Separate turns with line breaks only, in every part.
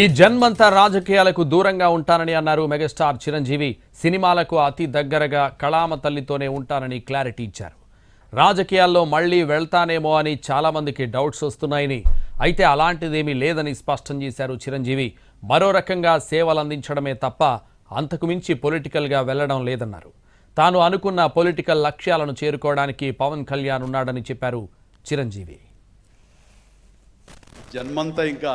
ఈ జన్మంతా రాజకీయాలకు దూరంగా ఉంటానని అన్నారు మెగాస్టార్ చిరంజీవి. సినిమాలకు అతి దగ్గరగా కళామ తల్లితోనే ఉంటానని క్లారిటీ ఇచ్చారు. రాజకీయాల్లో మళ్ళీ వెళ్తానేమో అని చాలామందికి డౌట్స్ వస్తున్నాయని. అయితే అలాంటిదేమీ లేదని స్పష్టం చేశారు చిరంజీవి. మరో రకంగా సేవలు అందించడమే తప్ప అంతకు మించి పొలిటికల్గా వెళ్ళడం లేదన్నారు. తాను అనుకున్న పొలిటికల్ లక్ష్యాలను చేరుకోవడానికి పవన్ కళ్యాణ్ ఉన్నాడని చెప్పారు చిరంజీవి.
జన్మంతా ఇంకా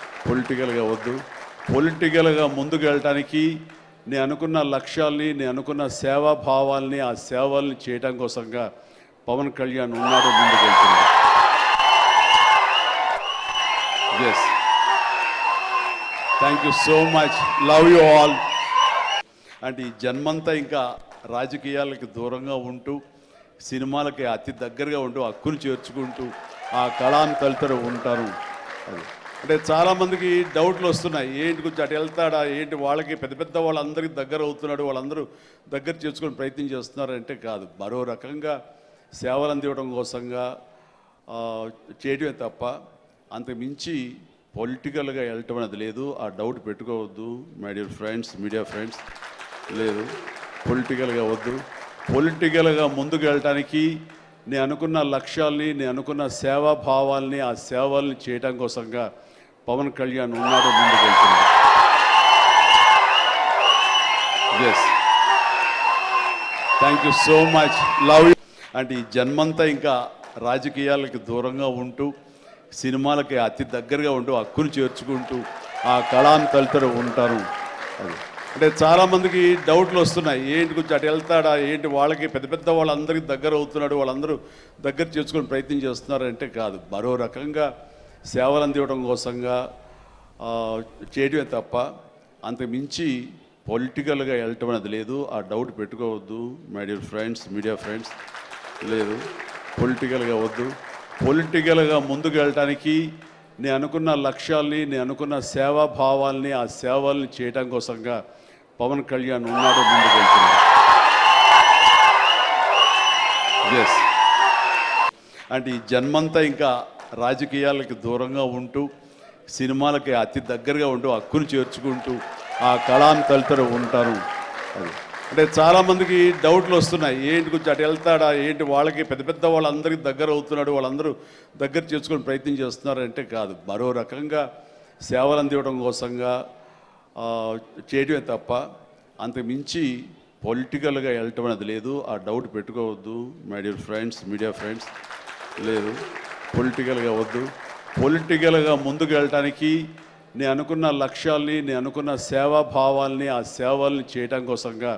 పొలిటికల్గా వద్దు. పొలిటికల్గా ముందుకు వెళ్ళటానికి నేను అనుకున్న లక్ష్యాల్ని నేను అనుకున్న సేవా భావాల్ని ఆ సేవల్ని చేయడం కోసంగా పవన్ కళ్యాణ్ ఉన్నాడు ముందుకు వెళ్తున్నాడు yes thank you so much love you all అంటే ఈ జన్మంతా ఇంకా రాజకీయాలకి దూరంగా ఉంటూ సినిమాలకి అతి దగ్గరగా ఉంటూ హక్కును చేర్చుకుంటూ ఆ కళాన్ని తలుతూ ఉంటారు. అది. అంటే చాలామందికి డౌట్లు వస్తున్నాయి. ఏంటి కొంచెం అటు వెళ్తాడా? ఏంటి వాళ్ళకి పెద్ద పెద్ద వాళ్ళందరికీ దగ్గర అవుతున్నాడు వాళ్ళందరూ దగ్గర చేసుకుని ప్రయత్నం చేస్తున్నారు అంటే కాదు. మరో రకంగా సేవలు అందివ్వడం కోసంగా చేయటమే చేయడమే తప్ప అంతకు మించి పొలిటికల్గా వెళ్ళటం అనేది లేదు. ఆ డౌట్ పెట్టుకోవద్దు. My dear friends media friends లేదు. పొలిటికల్గా వద్దు. పొలిటికల్గా ముందుకు వెళ్ళటానికి నేను అనుకున్న లక్ష్యాల్ని నేను అనుకున్న సేవా భావాల్ని ఆ సేవల్ని చేయడం కోసంగా పవన్ కళ్యాణ్ ఉన్నాడు ముందుకు వెళ్తున్నాడు yes thank you so much love you అంటే ఈ జన్మంతా ఇంకా రాజకీయాలకి దూరంగా ఉంటూ సినిమాలకి అతి దగ్గరగా ఉంటూ హక్కును చేర్చుకుంటూ ఆ కళాన్ని తలుతూ ఉంటాను అది. అంటే చాలామందికి డౌట్లు వస్తున్నాయి. ఏంటి కొంచెం అటు వెళ్తాడా? ఏంటి వాళ్ళకి పెద్ద పెద్ద వాళ్ళందరికీ దగ్గర అవుతున్నాడు వాళ్ళందరూ దగ్గర చేసుకుని ప్రయత్నం చేస్తున్నారంటే కాదు. మరో రకంగా సేవలు అందివ్వడం కోసంగా చేయడమే తప్ప అంతకు మించి పొలిటికల్గా వెళ్ళటం అనేది లేదు. ఆ డౌట్ పెట్టుకోవద్దు. My dear friends media friends లేదు. పొలిటికల్గా వద్దు. పొలిటికల్గా ముందుకు వెళ్ళటానికి నేను అనుకున్న లక్ష్యాల్ని నేను అనుకున్న సేవా భావాల్ని ఆ సేవల్ని చేయడం కోసంగా పవన్ కళ్యాణ్ ఉన్నాడు ముందుకు వెళ్తున్నాడు. ఎస్ అంటే ఈ జన్మంతా ఇంకా రాజకీయాలకి దూరంగా ఉంటూ సినిమాలకి అతి దగ్గరగా ఉంటూ హక్కును చేర్చుకుంటూ ఆ కళాను తలుతూ ఉంటాను అది. అంటే చాలామందికి డౌట్లు వస్తున్నాయి. ఏంటి కొంచెం అటు వెళ్తాడా? ఏంటి వాళ్ళకి పెద్ద పెద్ద వాళ్ళందరికీ దగ్గర అవుతున్నాడు వాళ్ళందరూ దగ్గర చేసుకుని ప్రయత్నం చేస్తున్నారంటే కాదు. మరో రకంగా సేవలు అందివ్వడం కోసంగా చేయడమే తప్ప అంతకు మించి పొలిటికల్గా వెళ్ళటం అనేది లేదు. ఆ డౌట్ పెట్టుకోవద్దు. My dear friends media friends లేదు. పొలిటికల్గా వద్దు. పొలిటికల్గా ముందుకు వెళ్ళటానికి నేను అనుకున్న లక్ష్యాల్ని నేను అనుకున్న సేవా భావాల్ని ఆ సేవల్ని చేయడం కోసంగా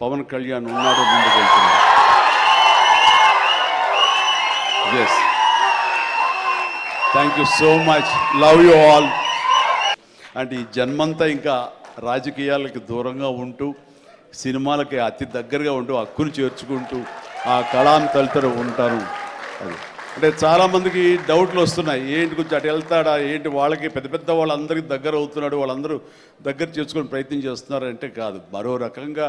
పవన్ కళ్యాణ్ ఉన్నాడో ముందుకు వెళ్తున్నాడు yes thank you so much love you all అంటే ఈ జన్మంతా ఇంకా రాజకీయాలకి దూరంగా ఉంటూ సినిమాలకి అతి దగ్గరగా ఉంటూ హక్కును చేర్చుకుంటూ ఆ కళాను తలుతూ ఉంటాను అది. అంటే చాలామందికి డౌట్లు వస్తున్నాయి. ఏంటి కొంచెం అటు వెళ్తాడా? ఏంటి వాళ్ళకి పెద్ద పెద్ద వాళ్ళందరికీ దగ్గర అవుతున్నాడు? వాళ్ళందరూ దగ్గర చేసుకుని ప్రయత్నం చేస్తున్నారు అంటే కాదు. మరో రకంగా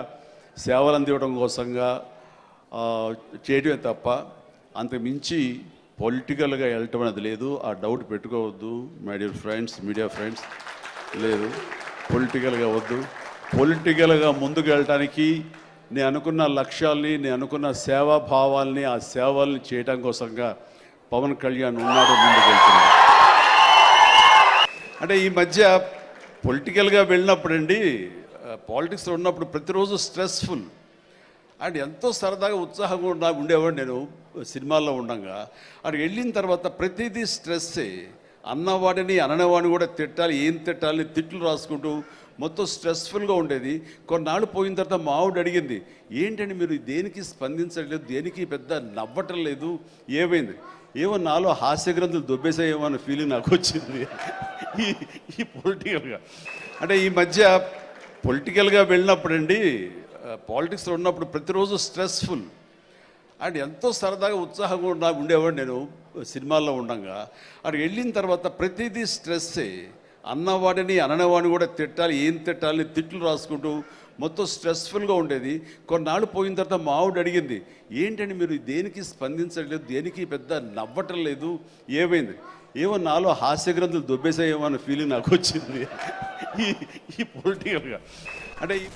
సేవలు అందివ్వడం కోసంగా చేయడమే తప్ప అంతకు మించి పొలిటికల్గా వెళ్ళటం అనేది లేదు. ఆ డౌట్ పెట్టుకోవద్దు. My dear friends media friends లేదు. పొలిటికల్గా వద్దు. పొలిటికల్గా ముందుకు వెళ్ళటానికి నేను అనుకున్న లక్ష్యాల్ని నేను అనుకున్న సేవా భావాల్ని ఆ సేవల్ని చేయడం కోసంగా పవన్ కళ్యాణ్ ఉన్నాడు ముందుకు వెళ్తున్నాడు. అంటే ఈ మధ్య పొలిటికల్గా వెళ్ళినప్పుడండి పాలిటిక్స్లో ఉన్నప్పుడు ప్రతిరోజు స్ట్రెస్ఫుల్ అండ్ ఎంతో సరదాగా ఉత్సాహంగా ఉండా ఉండేవాడు నేను సినిమాల్లో ఉండగా. అక్కడ వెళ్ళిన తర్వాత ప్రతిదీ స్ట్రెస్సే అన్నవాడిని అననవాడిని కూడా తిట్టాలి ఏం తిట్టాలి తిట్లు రాసుకుంటూ మొత్తం స్ట్రెస్ఫుల్గా ఉండేది. కొన్నాళ్ళు పోయిన తర్వాత మా ఆవిడ అడిగింది ఏంటండి మీరు దేనికి స్పందించట్లేదు? దేనికి పెద్ద నవ్వటం లేదు? ఏమైంది? ఏమో నాలో హాస్య గ్రంథులు దొబ్బేసాయేమో అన్న ఫీలింగ్ నాకు వచ్చింది. ఈ ఈ పొలిటికల్గా అంటే ఈ మధ్య పొలిటికల్గా వెళ్ళినప్పుడండి పాలిటిక్స్లో ఉన్నప్పుడు ప్రతిరోజు స్ట్రెస్ఫుల్. అండ్ ఎంతో సరదాగా ఉత్సాహంగా ఉండా ఉండేవాడు నేను సినిమాల్లో ఉండంగా. అక్కడ వెళ్ళిన తర్వాత ప్రతిదీ స్ట్రెస్సే. అన్నవాడిని అననవాడిని కూడా తిట్టాలి ఏం తిట్టాలి తిట్లు రాసుకుంటూ మొత్తం స్ట్రెస్ఫుల్గా ఉండేది. కొన్నాళ్ళు పోయిన తర్వాత మా ఆవిడ అడిగింది ఏంటండి మీరు దేనికి స్పందించట్లేదు? దేనికి పెద్ద నవ్వటం లేదు? ఏమైంది? ఏమో నాలో హాస్య గ్రంథులు దొబ్బేసాయేమో అన్న ఫీలింగ్ నాకు వచ్చింది. ఈ ఈ పొలిటికల్గా అంటే ఈ